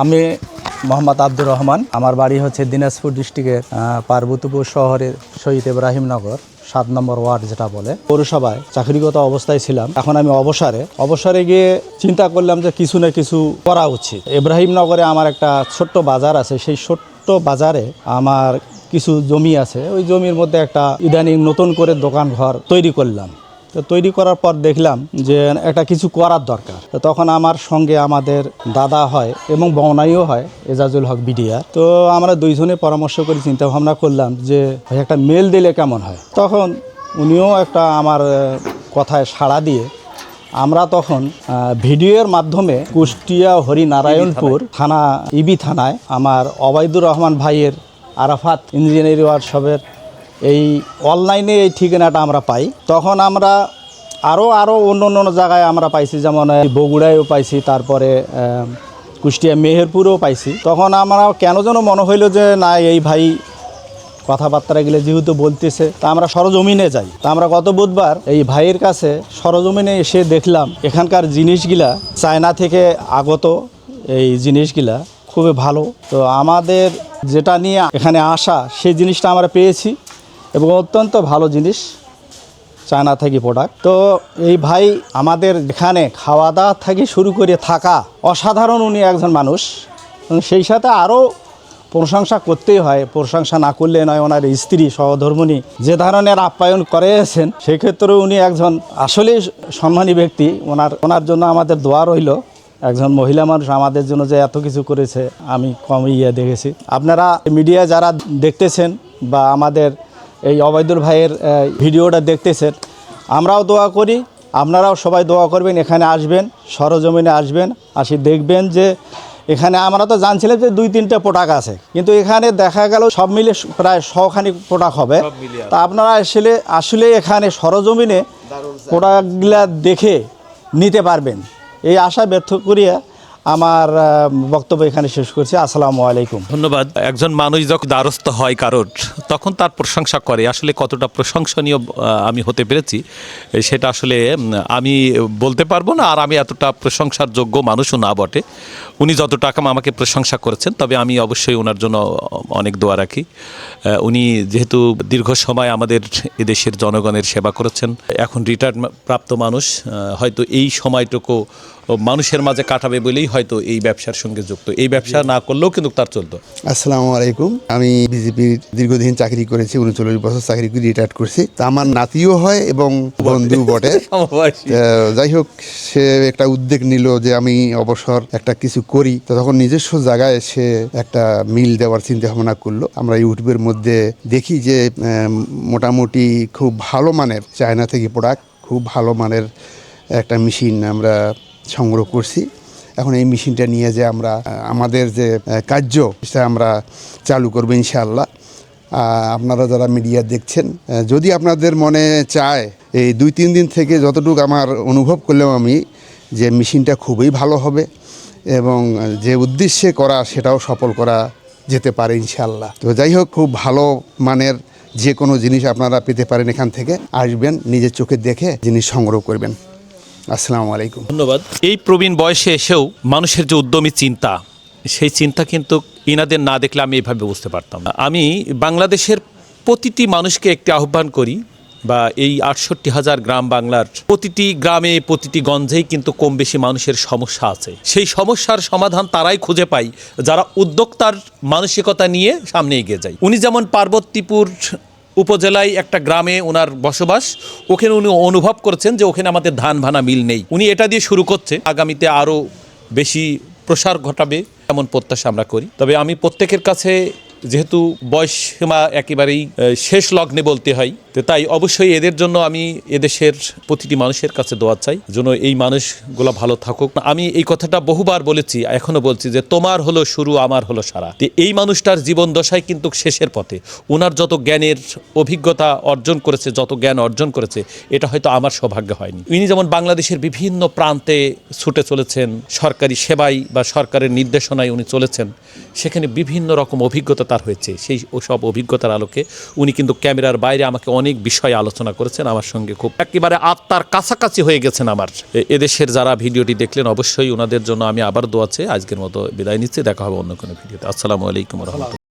আমি মোহাম্মদ আব্দুর রহমান। আমার বাড়ি হচ্ছে দিনাজপুর ডিস্ট্রিক্টের পার্বতীপুর শহরের শহীদ ইব্রাহিমনগর সাত নম্বর ওয়ার্ড যেটা বলে। পৌরসভায় চাকরিগত অবস্থায় ছিলাম। এখন আমি অবসরে। অবসরে গিয়ে চিন্তা করলাম যে কিছু না কিছু করা উচিত। ইব্রাহিমনগরে আমার একটা ছোট্ট বাজার আছে। সেই ছোট্ট বাজারে আমার কিছু জমি আছে। ওই জমির মধ্যে একটা ইদানিং নতুন করে দোকান ঘর তৈরি করলাম। তো তৈরি করার পর দেখলাম যে একটা কিছু করার দরকার। তো তখন আমার সঙ্গে আমাদের দাদা হয় এবং বনাইও হয় এজাজুল হক বিডিয়া তো আমরা দুইজনে পরামর্শ করে চিন্তা ভাবনা করলাম যে ভাই একটা মেল দিলে কেমন হয়? তখন উনিও একটা আমার কথায় সাড়া দিয়ে আমরা তখন ভিডিওর মাধ্যমে কুষ্টিয়া হরিনারায়ণপুর থানা ইবি থানায় আমার অবায়দুর রহমান ভাইয়ের আরাফাত ইঞ্জিনিয়ারিং ওয়ার্কশপের এই অনলাইনে এই ঠিকানাটা আমরা পাই। তখন আমরা আরও আরও অন্য অন্য জায়গায় আমরা পাইছি, যেমন বগুড়ায়ও পাইছি, তারপরে কুষ্টিয়া মেহেরপুরেও পাইছি। তখন আমরা কেন যেন মনে হইল যে, না, এই ভাই কথাবার্তা গেলে যেহেতু বলতেছে, তা আমরা সরজমিনে যাই। তা আমরা গত বুধবার এই ভাইয়ের কাছে সরজমিনে এসে দেখলাম, এখানকার জিনিসগুলা চায়না থেকে আগত এই জিনিসগুলা খুবই ভালো। তো আমাদের যেটা নিয়ে এখানে আসা, সেই জিনিসটা আমরা পেয়েছি। এবং অত্যন্ত ভালো জিনিস চায়না থেকে প্রোডাক্ট তো এই ভাই আমাদের এখানে খাওয়া দাওয়া থেকে শুরু করে থাকা অসাধারণ উনি একজন মানুষ। সেই সাথে আরও প্রশংসা করতেই হয়, প্রশংসা না করলে নয় ওনার স্ত্রী সহধর্মণী যে ধরনের আপ্যায়ন করেছেন সেক্ষেত্রে উনি একজন আসলেই সম্মানী ব্যক্তি। ওনার ওনার জন্য আমাদের দোয়া রইল। একজন মহিলা মানুষ আমাদের জন্য যে এত কিছু করেছে, আমি কম ইয়ে দেখেছি। আপনারা মিডিয়া যারা দেখতেছেন বা আমাদের এই অবৈদুল ভাইয়ের ভিডিওটা দেখতেছেন। আমরাও দোয়া করি আপনারাও সবাই দোয়া করবেন এখানে আসবেন সরজমিনে আসবেন আসি দেখবেন যে এখানে আমরা তো জানছিলাম যে দুই তিনটে প্রোডাক্ট আছে কিন্তু এখানে দেখা গেল সব মিলে প্রায় শখানি প্রোডাক্ট হবে। তা আপনারা আসলে আসলে এখানে সরজমিনে প্রোডাক্টগুলা দেখে নিতে পারবেন। এই আশা ব্যর্থ করিয়া আমার বক্তব্য এখানে শেষ করছি। আসসালামু আলাইকুম। ধন্যবাদ। একজন মানুষ যখন দ্বারস্থ হয় কারোর, তখন তার প্রশংসা করে। আসলে কতটা প্রশংসনীয় আমি হতে পেরেছি, সেটা আসলে আমি বলতে পারব না, আর আমি এতটা প্রশংসার যোগ্য মানুষও না বটে। উনি যত টাকা আমাকে প্রশংসা করেছেন, তবে আমি অবশ্যই ওনার জন্য অনেক দোয়া রাখি। উনি যেহেতু দীর্ঘ সময় আমাদের এদেশের জনগণের সেবা করেছেন, এখন রিটায়ার প্রাপ্ত মানুষ হয়তো এই সময়টুকু মানুষের মাঝে কাটাবে বলেই হয়তো এই ব্যবসার সঙ্গে যুক্ত। এই ব্যবসা না করলেও কিন্তু তার চলতো। আসসালামু আলাইকুম। আমি বিজেপির দীর্ঘদিন চাকরি করেছি উনচল্লিশ বছর চাকরি করে রিটায়ার করছি। তা আমার নাতিও হয় এবং বন্ধু বটে। যাই হোক সে একটা উদ্যোগ নিল যে আমি অবসর একটা কিছু করি। তো তখন নিজস্ব জায়গায় সে একটা মিল দেওয়ার চিন্তা ভাবনা করল। আমরা ইউটিউবের মধ্যে দেখি যে মোটামুটি খুব ভালো মানের চায়না থেকে প্রোডাক্ট খুব ভালো মানের একটা মেশিন আমরা সংগ্রহ করছি। এখন এই মেশিনটা নিয়ে যে আমরা আমাদের যে কার্য, সেটা আমরা চালু করব ইনশাআল্লাহ। আপনারা যারা মিডিয়া দেখছেন যদি আপনাদের মনে চায়, এই দুই তিন দিন থেকে যতটুকু আমার অনুভব করলাম আমি, যে মেশিনটা খুবই ভালো হবে এবং যে উদ্দেশ্যে করা, সেটাও সফল করা যেতে পারে ইনশাআল্লাহ। তো যাই হোক, খুব ভালো মানের যে কোনো জিনিস আপনারা পেতে পারেন এখান থেকে। আসবেন, নিজের চোখে দেখে জিনিস সংগ্রহ করবেন। আসসালামু আলাইকুম। ধন্যবাদ। এই প্রবীণ বয়সে এসেও মানুষের যে উদ্যমী চিন্তা, সেই চিন্তা কিন্তু ইনাদের না দেখলে আমি এভাবে বুঝতে পারতাম আমি বাংলাদেশের প্রতিটি মানুষকে একটি আহ্বান করি বা এই আটষট্টি হাজার গ্রাম বাংলার প্রতিটি গ্রামে, প্রতিটি গঞ্জেই কিন্তু কম বেশি মানুষের সমস্যা আছে। সেই সমস্যার সমাধান তারাই খুঁজে পায়, যারা উদ্যোক্তার মানসিকতা নিয়ে সামনে এগিয়ে যায়। উনি যেমন পার্বতীপুর উপজেলায় একটা গ্রামে ওনার বসবাস। ওখানে উনি অনুভব করছেন যে ওখানে আমাদের ধান ভানা মিল নেই। উনি এটা দিয়ে শুরু করছে। আগামীতে আরও বেশি প্রসার ঘটাবে এমন প্রত্যাশা আমরা করি। তবে আমি প্রত্যেকের কাছে যেহেতু বয়স সীমা একেবারেই শেষ লগ্নে বলতে হয় তো তাই অবশ্যই এদের জন্য আমি এদেশের প্রতিটি মানুষের কাছে দোয়া চাই, যেন এই মানুষগুলো ভালো থাকুক। আমি এই কথাটা বহুবার বলেছি, এখনও বলছি যে, তোমার হলো শুরু, আমার হলো সারা। এই মানুষটার জীবন দশায় কিন্তু শেষের পথে। ওনার যত জ্ঞানের অভিজ্ঞতা অর্জন করেছে, যত জ্ঞান অর্জন করেছে, এটা হয়তো আমার সৌভাগ্য হয়নি। ইনি যেমন বাংলাদেশের বিভিন্ন প্রান্তে ছুটে চলেছেন, সরকারি সেবায় বা সরকারের নির্দেশনায় উনি চলেছেন, সেখানে বিভিন্ন রকম অভিজ্ঞতা তার হয়েছে। সেই সব অভিজ্ঞতার আলোকে উনি কিন্তু ক্যামেরার বাইরে আমাকে অনেক অনেক বিষয়ে আলোচনা করেছেন আমার সঙ্গে খুব একেবারে আত্মার কাছাকাছি হয়ে গেছেন আমার। এদেশের যারা ভিডিওটি দেখলেন অবশ্যই ওনাদের জন্য আমি আবার দোয়াচ্ছি আজকের মতো বিদায় নিচ্ছি। দেখা হবে অন্য কোনো ভিডিওতে। আসসালামু আলাইকুম রহমতুল্লাহ।